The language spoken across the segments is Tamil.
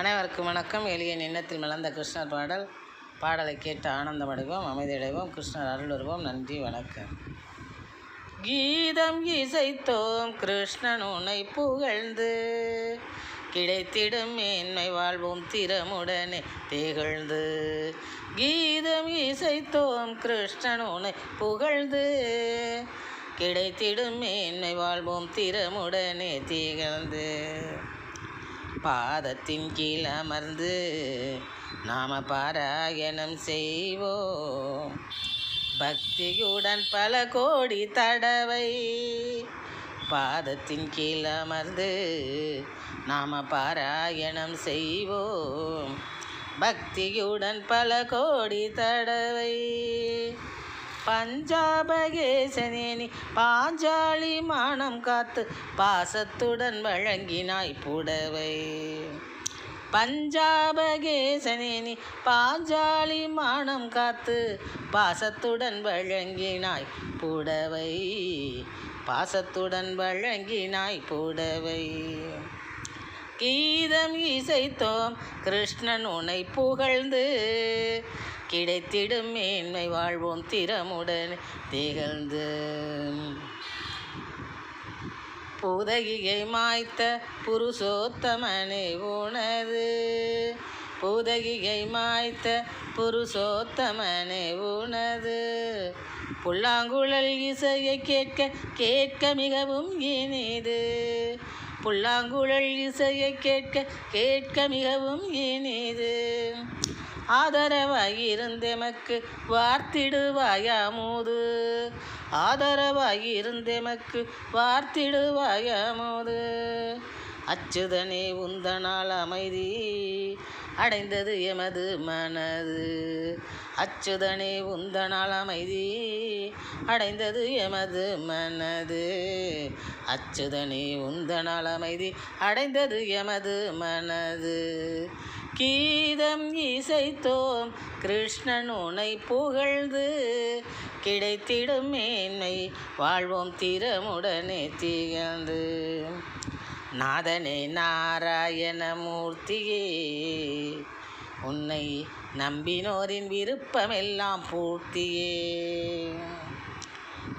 அனைவருக்கும் வணக்கம். எளிய எண்ணத்தில் மலர்ந்த கிருஷ்ணர் பாடல். பாடலை கேட்டு ஆனந்தம் அடைவோம் அமைதியடைவோம் கிருஷ்ணர் அருள் வருவோம் நன்றி வணக்கம். கீதம் இசைத்தோம் கிருஷ்ணன் உன்னை புகழ்ந்து. கிடைத்திடும் மேன்மை வாழ்வோம் திறமுடனே திகழ்ந்து. கீதம் இசைத்தோம் கிருஷ்ணன் உன்னை புகழ்ந்து. கிடைத்திடும் மேன்மை வாழ்வோம் திறமுடனே திகழ்ந்து. பாதத்தின் கீழ் அமர்ந்து நாம பாராயணம் செய்வோம். பக்தியுடன் பல கோடி தடவை பாதத்தின் கீழ் அமர்ந்து நாம பாராயணம் செய்வோம். பக்தியுடன் பல கோடி தடவை பஞ்சாபகேசனேனி பாஞ்சாலி மானம் காத்து பாசத்துடன் வழங்கினாய் புடவை. பஞ்சாபகேசனேனி பாஞ்சாலி மானம் காத்து பாசத்துடன் வழங்கினாய் புடவை. பாசத்துடன் வழங்கினாய் புடவை. கீதம் இசைத்தோம் கிருஷ்ணன் உனை புகழ்ந்து கிடைத்திடும் மேன்மை வாழ்வோம் திறமுடன் திகழ்ந்து. புதகியை மாய்த்த புருஷோத்தமனை உணது. புதகியை மாய்த்த புருஷோத்தமனை உணது. புல்லாங்குழல் இசையை கேட்க கேட்க மிகவும் இனிது. புல்லாங்குழல் இசையை கேட்க கேட்க மிகவும் இனிது. ஆதரவாயிருந்தெமக்கு வார்த்திடுவாயாமோது ஆதரவாயிருந்தெமக்கு வார்த்திடுவாயாமோது அச்சுதனே உந்தனால் அமைதி அடைந்தது எமது மனது. அச்சுதனே உந்தனால் அமைதி அடைந்தது எமது மனது. அச்சுதனே உந்தனால் அமைதி அடைந்தது எமது மனது. கீதம் இசைத்தோம் கிருஷ்ணன் உனை புகழ்ந்து கிடைத்திடும் மேன்மை வாழ்வோம் திறமுடனே திகழ்ந்து. நாதனே நாராயணமூர்த்தியே உன்னை நம்பினோரின் விருப்பமெல்லாம் பூர்த்தியே.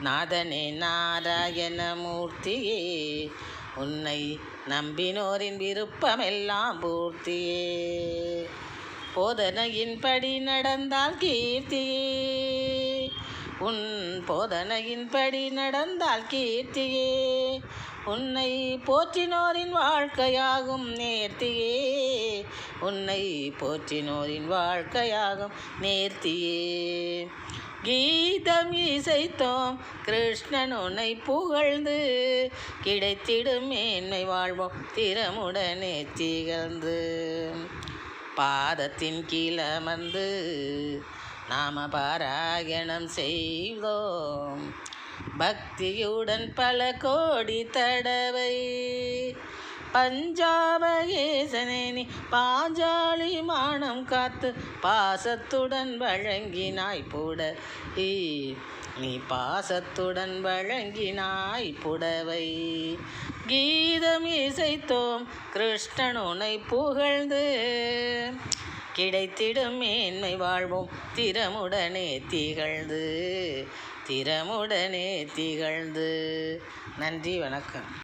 நாதனே நாராயணமூர்த்தியே உன்னை நம்பினோரின் விருப்பமெல்லாம் பூர்த்தியே. போதனையின்படி நடந்தால் கீர்த்தியே. உன் போதனையின்படி நடந்தால் கீர்த்தியே. உன்னை போற்றினோரின் வாழ்க்கையாகும் நேர்த்தியே. உன்னை போற்றினோரின் வாழ்க்கையாகும் நேர்த்தியே. கீதம் இசைத்தோம் கிருஷ்ணன் உன்னை புகழ்ந்து. கிடைத்திடும் மேன்மை வாழ்வோம் திறமுடனே திகழ்ந்து பாதத்தின் கீழமர்ந்து நாம பாராயணம் செய்தோம். பக்தியுடன் பல கோடி தடவை. பஞ்சாபகேசனேனி பாஞ்சாலி மானம் காத்து பாசத்துடன் வழங்கினாய் புட நீ பாசத்துடன் வழங்கினாய் புடவை. கீதம் இசைத்தோம் கிருஷ்ணன் உனை புகழ்ந்து. கிடைத்திடும் மேன்மை வாழ்வோம் திறமுடனே திகழ்ந்து. திறமுடனே திகழ்ந்து. நன்றி வணக்கம்.